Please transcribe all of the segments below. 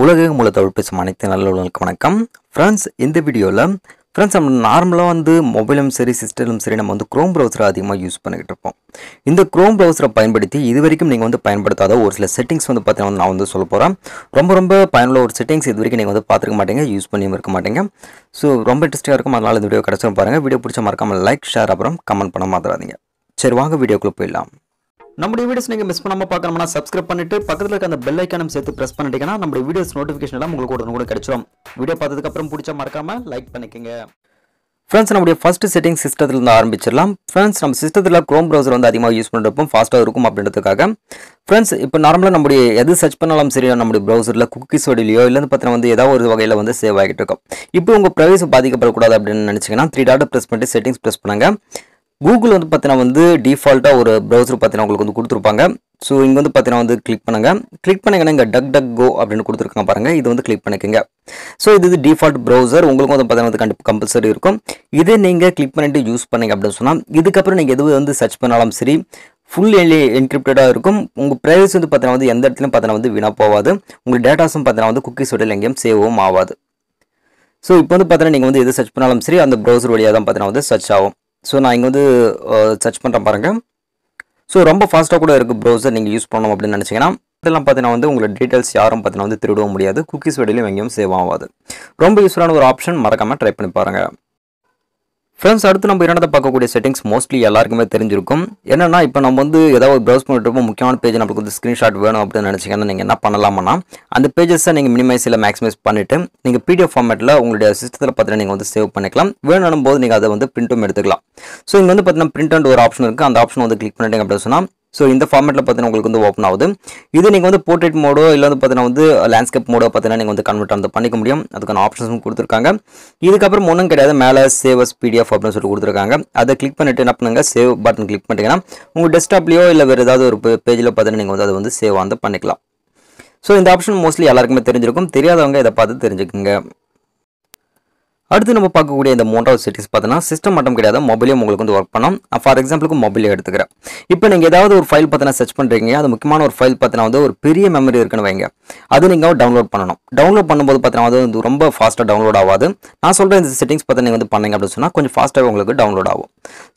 உலக மூல தமிழ் பேசும் அனைத்து நல்லவர்களுக்கு வணக்கம். ஃப்ரெண்ட்ஸ் இந்த வீடியோவில் ஃப்ரெண்ட்ஸ் நம்ம நார்மலாக வந்து மொபைலும் சரி சிஸ்டரும் சரி நம்ம வந்து க்ரோம் ப்ரௌசரை அதிகமாக யூஸ் பண்ணிக்கிட்டு இருப்போம். இந்த க்ரோம் ப்ரௌசரை பயன்படுத்தி இது வரைக்கும் நீங்கள் வந்து பயன்படுத்தாத ஒரு சில செட்டிங்ஸ் வந்து பார்த்தீங்கன்னா நான் வந்து சொல்ல போகிறேன் ரொம்ப ரொம்ப பயனுள்ள ஒரு செட்டிங்ஸ் இது வரைக்கும் நீங்கள் வந்து பார்த்துருக்க மாட்டீங்க யூஸ் பண்ணியும் இருக்க மாட்டீங்க. ஸோ ரொம்ப இன்ட்ரெஸ்டிங்காக இருக்கும். அதனால் இந்த வீடியோ கிடச்சிரும் பாருங்கள் வீடியோ பிடிச்ச மறக்காமல் லைக் ஷேர் அப்புறம் கமெண்ட் பண்ண மாத்திராதீங்க சரி வாங்க வீடியோக்குள்ளே போயிடலாம். நம்முடைய வீடியோஸ் நீங்கள் மிஸ் பண்ணாமல் பார்க்கணும்னா சப்ஸ்கிரைப் பண்ணிட்டு பக்கத்தில் இருக்க அந்த பெல் ஐக்கானும் சேர்த்து ப்ரெஸ் பண்ணிட்டீங்கன்னா நம்முடைய வீடியோஸ் நோட்டிஃபிகேஷன் எல்லாம் உங்களுக்கு உடனே கூட கிடைச்சிடும் வீடியோ பார்த்ததுக்கு அப்புறம் பிடிச்ச மறக்காம லைக் பண்ணிக்கங்க. ஃப்ரெண்ட்ஸ் நம்முடைய ஃபஸ்ட் செட்டிங் சிஸ்டத்தில் இருந்து ஆரம்பிச்சிடலாம். ஃப்ரெண்ட்ஸ் நம்ம சிஸ்டத்தில் க்ரோம் ப்ரௌசர் வந்து அதிகமாக யூஸ் பண்ணுறப்போ ஃபாஸ்ட்டாக இருக்கும் அப்படின்றதுக்காக. ஃப்ரெண்ட்ஸ் இப்போ நார்மலாக நம்முடைய எது சர்ச் பண்ணாலும் சரி நம்முடைய ப்ரௌசரில் குக்கீஸ் வடிலையோ இல்லை பார்த்தீங்கன்னா வந்து ஏதாவது ஒரு வகையில் வந்து சேவ் ஆகிட்டு இருக்கும். இப்போ உங்கள் ப்ரைவசி பாதிக்கப்படக்கூடாது அப்படின்னு நினச்சிங்கன்னா த்ரீ டாட் ப்ரெஸ் பண்ணிட்டு செட்டிங்ஸ் ப்ரெஸ் பண்ணுங்கள் கூகுள் வந்து பார்த்தீங்கன்னா வந்து டிஃபால்ட்டாக ஒரு ப்ரௌசர் பார்த்தீங்கன்னா உங்களுக்கு வந்து கொடுத்துருப்பாங்க. ஸோ இங்கே வந்து பார்த்தீங்கன்னா வந்து கிளிக் பண்ணுங்கள் கிளிக் பண்ணிங்கன்னா இங்கே டக் டக் கோ அப்படின்னு கொடுத்துருக்காங்க பாருங்கள் இது வந்து கிளிக் பண்ணிக்கோங்க. ஸோ இது இது டிஃபால்ட் ப்ரௌசர் உங்களுக்கு வந்து பார்த்தீங்கன்னா வந்து கண்டிப்பாக கம்பல்சரி இருக்கும். இதே நீங்கள் கிளிக் பண்ணிட்டு யூஸ் பண்ணீங்க அப்படின்னு சொன்னால் இதுக்கப்புறம் நீங்கள் எது வந்து சர்ச் பண்ணாலும் சரி ஃபுல் என்கிரிப்டடாக இருக்கும். உங்கள் ப்ரைவசி வந்து பார்த்தீங்கன்னா வந்து எந்த இடத்துலையும் பார்த்தீங்கன்னா வந்து வீணாக போகாது. உங்கள் டேட்டாஸும் பார்த்தீங்கன்னா வந்து குக்கீஸ் விடல எங்கேயும் சேவும் ஆகாது. ஸோ இப்போ வந்து பார்த்தீங்கன்னா நீங்கள் வந்து எது சர்ச் பண்ணாலும் சரி அந்த ப்ரௌசர் வழியாக தான் பார்த்தீங்கன்னா வந்து சர்ச் ஆகும். ஸோ நான் இங்கே வந்து சர்ச் பண்ணுறேன் பாருங்கள் ஸோ ரொம்ப ஃபாஸ்ட்டாக கூட இருக்குது ப்ரௌசர் நீங்கள் யூஸ் பண்ணணும் அப்படின்னு நினச்சிங்கன்னா இதெல்லாம் பார்த்தீங்கன்னா வந்து உங்களோட டீட்டெயில்ஸ் யாரும் பார்த்தீங்கன்னா வந்து திருடவும் முடியாது. குக்கீஸ் வெளியிலும் எங்கேயும் சேவ் ஆகாது. ரொம்ப யூஸ்ஃபுல்லான ஒரு ஆப்ஷன் மறக்காமல் ட்ரை பண்ணி பாருங்கள் ஃப்ரெண்ட்ஸ் அடுத்து நம்ம இரண்டாவது பார்க்கக்கூடிய செட்டிங்ஸ் மோஸ்ட்லி எல்லாருக்குமே தெரிஞ்சிருக்கும். என்னன்னா இப்போ நம்ம வந்து ஏதாவது ப்ரௌஸ் பண்ணிட்டு இருப்போம் முக்கியமான பேஜ் நம்மளுக்கு வந்து ஸ்க்ரீன்ஷாட் வேணும் அப்படின்னு நினச்சிங்கன்னா நீங்கள் என்ன பண்ணலாம்னா அந்த பேஜஸை நீங்கள் மினிமைஸ் இல்லை மேக்ஸிமைஸ் பண்ணிவிட்டு நீங்கள் பிடிஎஃப் ஃபார்மேட்டில் உங்களுடைய சிஸ்டத்தில் பார்த்தீங்கன்னா நீங்கள் வந்து சேவ் பண்ணிக்கலாம். வேணும் போது நீங்கள் அதை வந்து பிரிண்ட்டும் எடுத்துக்கலாம். ஸோ இங்கே வந்து பார்த்தீங்கன்னா பிரிண்ட் அண்ட் ஒரு ஆப்ஷன் இருக்குது அந்த ஆப்ஷன் வந்து கிளிக் பண்ணிட்டீங்க அப்படின்னு சொன்னால் ஸோ இந்த ஃபார்மேட்டில் பார்த்தீங்கன்னா உங்களுக்கு வந்து ஓப்பன் ஆகுது. இது நீங்கள் வந்து போர்ட்ரேட் மோடோ இல்லை வந்து பார்த்தீங்கன்னா வந்து லேண்ட்ஸ்கேப் மோடோ பார்த்தீங்கன்னா நீங்கள் வந்து கன்வெர்ட் வந்து பண்ணிக்க முடியும். அதுக்கான ஆப்ஷன்ஸும் கொடுத்துருக்காங்க. இதுக்கப்புறம் ஒன்றும் கிடையாது. மேலே சேவஸ் பிடிஎஃப் அப்படின்னு சொல்லி கொடுத்துருக்காங்க. அதை கிளிக் பண்ணிட்டு என்ன பண்ணுங்க? சேவ் பட்டன் கிளிக் பண்ணிட்டீங்கன்னா உங்கள் டெஸ்க்டாப்லையோ இல்லை வேறு ஏதாவது ஒரு பேஜில் பார்த்தீங்கன்னா நீங்கள் வந்து அதை வந்து சேவ் வந்து பண்ணிக்கலாம். ஸோ இந்த ஆப்ஷன் மோஸ்ட்லி எல்லாருக்குமே தெரிஞ்சிருக்கும். தெரியாதவங்க இதை பார்த்து தெரிஞ்சுக்குங்க. அடுத்து நம்ம பார்க்கக்கூடிய இந்த மூன்றாவது செட்டிங்ஸ் பார்த்தீங்கன்னா சிஸ்டம் மட்டும் கிடையாது மொபைலையும் உங்களுக்கு வந்து ஒர்க் பண்ணோம். ஃபார் எக்ஸாம்பிளுக்கு மொபைலே எடுத்துக்கிறேன். இப்போ நீங்கள் ஏதாவது ஒரு ஃபைல் பார்த்தீங்கன்னா சர்ச் பண்ணுறீங்க அது முக்கியமான ஒரு ஃபைல் பார்த்தீங்கன்னா வந்து ஒரு பெரிய மெமரி இருக்குன்னு வைங்க. அது நீங்கள் டவுன்லோட் பண்ணணும். டவுன்லோட் பண்ணும்போது பார்த்தீங்கன்னா அது வந்து ரொம்ப ஃபாஸ்ட்டாக டவுன்லோட் ஆகாது. நான் சொல்கிற இந்த செட்டிங்ஸ் பார்த்து நீங்கள் வந்து பண்ணீங்க அப்படின்னு சொன்னால் கொஞ்சம் ஃபாஸ்ட்டாக உங்களுக்கு டவுன்லோட் ஆகும்.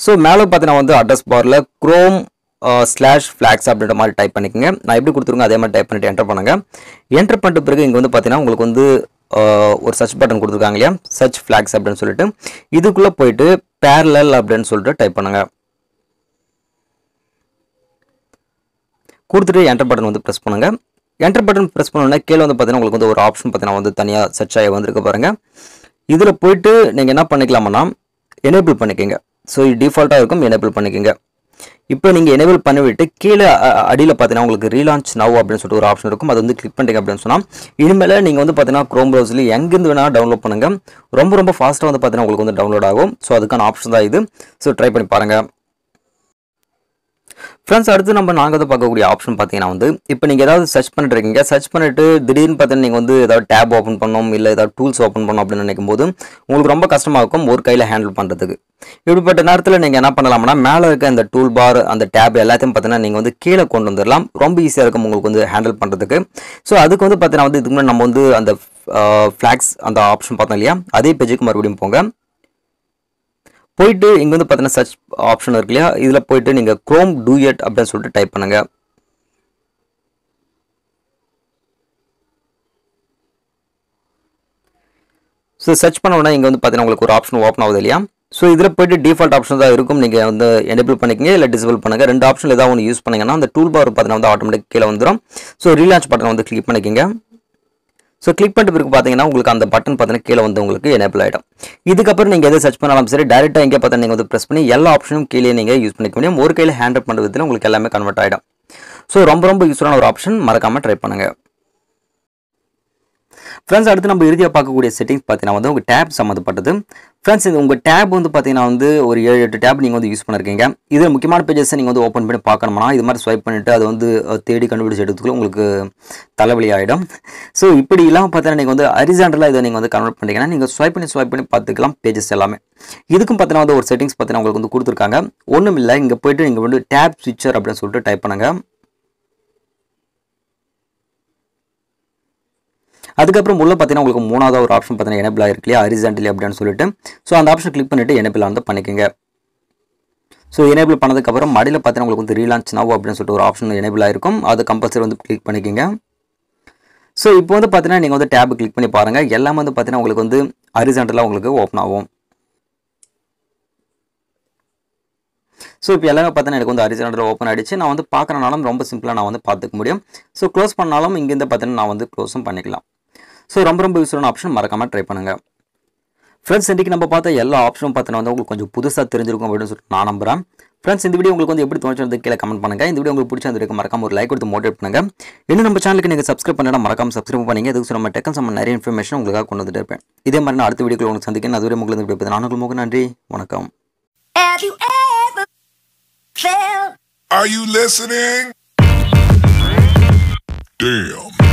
ஸோ மேலே பார்த்தீங்கன்னா வந்து அட்ரஸ் பாரில் க்ரோம் ஸ்லாஷ் ஃப்ளாக்ஸ் அப்படின்ற மாதிரி டைப் பண்ணிக்கோங்க. நான் எப்படி கொடுத்துருங்க அதே மாதிரி டைப் பண்ணிட்டு என்டர் பண்ணுங்கள் என்டர் பண்ணிட்ட பிறகு இங்கே வந்து பார்த்தீங்கன்னா உங்களுக்கு வந்து ஒரு சர்ச் பட்டன் கொடுத்துருக்காங்க இல்லையா? சர்ச் ஃப்ளாக்ஸ் அப்படின்னு சொல்லிட்டு. இதுக்குள்ளே போயிட்டு பேரலல் அப்படின்னு சொல்லிட்டு டைப் பண்ணுங்க. கொடுத்துட்டு என்டர் பட்டன் வந்து ப்ரெஸ் பண்ணுங்க. என்டர் பட்டன் ப்ரெஸ் பண்ணோன்னா கீழே வந்து பார்த்தீங்கன்னா உங்களுக்கு வந்து ஒரு ஆப்ஷன் பார்த்தீங்கன்னா வந்து தனியாக சர்ச் ஆகி வந்திருக்க பாருங்க. இதில் போயிட்டு நீங்கள் என்ன பண்ணிக்கலாமன்னா எனேபிள் பண்ணிக்கோங்க. ஸோ இது டிஃபால்ட்டாக இருக்கும் எனேபிள் பண்ணிக்கோங்க. இப்போ நீங்கள் எனேபிள் பண்ணிவிட்டு கீழே அடியில் பார்த்தீங்கன்னா உங்களுக்கு ரீலான்ச் நவ் அப்படின்னு சொல்லிட்டு ஒரு ஆப்ஷன் இருக்கும். அது வந்து கிளிக் பண்ணிட்டீங்க அப்படின்னு சொன்னால் இனிமேல் நீங்கள் வந்து பார்த்தீங்கன்னா க்ரோம் ப்ரௌசரில் எங்கேருந்து வேணால் டவுன்லோட் பண்ணுங்கள் ரொம்ப ரொம்ப ஃபாஸ்ட்டாக வந்து பார்த்தீங்கன்னா உங்களுக்கு வந்து டவுன்லோட் ஆகும். ஸோ அதுக்கான ஆப்ஷன் தான் இது. ஸோ ட்ரை பண்ணி பாருங்கள் ஃப்ரெண்ட்ஸ் அடுத்து நம்ம நாங்கள் வந்து பார்க்கக்கூடிய ஆப்ஷன் பார்த்தீங்கன்னா வந்து இப்போ நீங்கள் ஏதாவது சர்ச் பண்ணிட்டுருக்கீங்க சர்ச் பண்ணிட்டு திடீர்னு பார்த்தீங்கன்னா நீங்கள் வந்து ஏதாவது டேப் ஓப்பன் பண்ணணும் இல்லை ஏதாவது டூல்ஸ் ஓப்பன் பண்ணோம் அப்படின்னு நினைக்கும் போது உங்களுக்கு ரொம்ப கஷ்டமாக இருக்கும் ஒரு கையில் ஹேண்டில் பண்ணுறதுக்கு இப்படிப்பட்ட நேரத்தில் நீங்கள் என்ன பண்ணலாம்னா மேலே இருக்க அந்த டூல் பார் அந்த டேப் எல்லாத்தையும் பார்த்தீங்கன்னா நீங்கள் வந்து கீழே கொண்டு வந்துடலாம். ரொம்ப ஈஸியாக இருக்கும் உங்களுக்கு வந்து ஹேண்டில் பண்ணுறதுக்கு ஸோ அதுக்கு வந்து பார்த்தீங்கன்னா வந்து இதுக்கு முன்னாடி நம்ம வந்து அந்த ஃப்ளாக்ஸ் அந்த ஆப்ஷன் பார்த்தோம் இல்லையா? அதே பேஜுக்கு மறுபடியும் போங்க. போயிட்டு இங்கே வந்து பார்த்தீங்கன்னா சர்ச் ஆப்ஷன் இருக்கு இல்லையா? இதில் போயிட்டு நீங்கள் க்ரோம் டூயட் அப்படின்னு சொல்லிட்டு டைப் பண்ணுங்கள் ஸோ சர்ச் பண்ண உடனே இங்கே வந்து பார்த்தீங்கன்னா உங்களுக்கு ஒரு ஆப்ஷன் ஓப்பன் ஆகுது இல்லையா? ஸோ இதில் போயிட்டு டிஃபால்ட் ஆப்ஷன் தான் இருக்கும். நீங்கள் வந்து எனேபிள் பண்ணிக்கங்க இல்லை டிசபிள் பண்ணுங்கள் ரெண்டு ஆப்ஷன் ஏதாவது ஒன்று யூஸ் பண்ணிங்கன்னா அந்த டூல் பார் பார்த்தீங்கன்னா வந்து ஆட்டோமேட்டிக் கீழே வந்துடும் ஸோ ரீலான்ச் பட்டன் வந்து கிளிக் பண்ணிக்கங்க. ஸோ கிளிக் பண்ணிட்டு பிறகு பார்த்தீங்கன்னா உங்களுக்கு அந்த பட்டன் பார்த்தீங்கன்னா கீழே வந்து உங்களுக்கு எனேபிள் ஆகிடும் இதுக்கப்புறம் நீங்கள் எதை சர்ச் பண்ணாலும் சரி டேரெக்டாக எங்கே பார்த்தா நீங்கள் வந்து ப்ரெஸ் பண்ணி எல்லா ஆப்ஷனும் கீழே நீங்கள் யூஸ் பண்ணிக்க முடியும். ஒரு கையில் ஹேண்டில் பண்ணுறதுல உங்களுக்கு எல்லாமே கன்வெர்ட் ஆகிடும் ஸோ ரொம்ப ரொம்ப யூஸ்ஃபுல்லான ஒரு ஆப்ஷன் மறக்காமல் ட்ரை பண்ணுங்கள் ஃப்ரெண்ட்ஸ் அடுத்து நம்ம இறுதியாக பார்க்கக்கூடிய செட்டிங்ஸ் பார்த்தீங்கன்னா வந்து உங்கள் டேப் சம்மந்தப்பட்டது. ஃப்ரெண்ட்ஸ் இது உங்கள் டேப் வந்து பார்த்தீங்கன்னா வந்து ஒரு ஏழு எட்டு டேப் நீங்கள் வந்து யூஸ் பண்ணிருக்கீங்க. இதில் முக்கியமான பேஜஸை நீங்கள் வந்து ஓப்பன் பண்ணி பார்க்கணும்னா இது மாதிரி ஸ்வைப் பண்ணிவிட்டு அது வந்து தேடி கண்டுபிடிச்சி எடுத்துக்குள்ள உங்களுக்கு தலைவலி ஆகிடும் ஸோ இப்படி இல்லாமல் பார்த்தீங்கன்னா நீங்கள் வந்து அரிசாண்டலாக இதை நீங்கள் வந்து கன்வெர்ட் பண்ணிட்டீங்கன்னா நீங்கள் ஸ்வைப் பண்ணி ஸ்வைப் பண்ணி பார்த்துக்கலாம் பேஜஸ் எல்லாமே. இதுக்கும் பார்த்தீங்கன்னா வந்து ஒரு செட்டிங்ஸ் பார்த்தீங்கன்னா உங்களுக்கு வந்து கொடுத்துருக்காங்க. ஒன்றும் இல்லை இங்கே போய்ட்டு நீங்கள் வந்து டேப் ஸ்விட்சர் அப்படின்னு சொல்லிட்டு டைப் பண்ணுங்கள் அதுக்கப்புறம் உள்ள பார்த்தீங்கன்னா உங்களுக்கு மூணாவது ஒரு ஆப்ஷன் பார்த்தீங்கன்னா எனபிள் ஆயிருக்கு இல்லையா? ஹரிசாண்டலி அப்படின்னு சொல்லிட்டு. ஸோ அந்த ஆப்ஷன் கிளிக் பண்ணிட்டு எனபிள் வந்து பண்ணிக்கோங்க. ஸோ எனேபிள் பண்ணதுக்கப்புறம் மடியில் பார்த்தீங்கன்னா உங்களுக்கு வந்து ரீலான்ச் நவ் அப்படின்னு சொல்லிட்டு ஒரு ஆப்ஷன் எனேபிள் ஆயிருக்கும். அது கம்பல்சரி வந்து கிளிக் பண்ணிக்கோங்க. ஸோ இப்போ வந்து பார்த்தீங்கன்னா நீங்கள் வந்து டேப் கிளிக் பண்ணி பாருங்கள் எல்லாமே வந்து பார்த்தீங்கன்னா உங்களுக்கு வந்து ஹரிசாண்டலாக உங்களுக்கு ஓப்பன் ஆகும். ஸோ இப்போ எல்லாமே பார்த்தீங்கன்னா எனக்கு வந்து ஹரிசாண்டல் ஓப்பன் ஆகிடுச்சு நான் வந்து பார்க்குறனாலும் ரொம்ப சிம்பிளாக நான் வந்து பார்த்துக்க முடியும். ஸோ க்ளோஸ் பண்ணாலும் இங்கேருந்து பார்த்தீங்கன்னா நான் வந்து க்ளோஸும் பண்ணிக்கலாம். ஸோ ரொம்ப ரொம்ப யூஸ்ஃபுல்லான ஆப்ஷன் மறக்காமல் ட்ரை பண்ணுங்கள் ஃப்ரெண்ட்ஸ் இன்றைக்கி நம்ம பார்த்த எல்லா ஆப்ஷனும் பார்த்தீங்கன்னா வந்து உங்களுக்கு கொஞ்சம் புதுசாக தெரிஞ்சிருக்கும் அப்படின்னு சொல்லிட்டு நான் நம்புறேன். ஃப்ரெண்ட்ஸ் இந்த வீடியோ உங்களுக்கு வந்து எப்படி தோணுச்சு கீழே கமெண்ட் பண்ணுங்கள் இந்த வீடியோ உங்களுக்கு பிடிச்சிருந்திருக்கு மறக்காம ஒரு லைக் கொடுத்து மோட்டிவேட் பண்ணுங்க. இன்னும் நம்ம சேனலுக்கு நீங்கள் சப்ஸ்கிரைப் பண்ணா மறக்காம சப்ஸ்கிரைப் பண்ணீங்க. இதுக்கு நம்ம டெக்கன் சம்ம நிறைய இன்ஃபர்மேஷன் உங்களுக்காக கொண்டு வந்துட்டு இருப்பேன். இதே மாதிரி நான் அடுத்த வீடியோவில் உங்களுக்கு சந்திக்கிறேன். அதுவரை உங்களுக்கு வந்து நான் உங்களுக்கு நன்றி வணக்கம். Are you listening? Damn.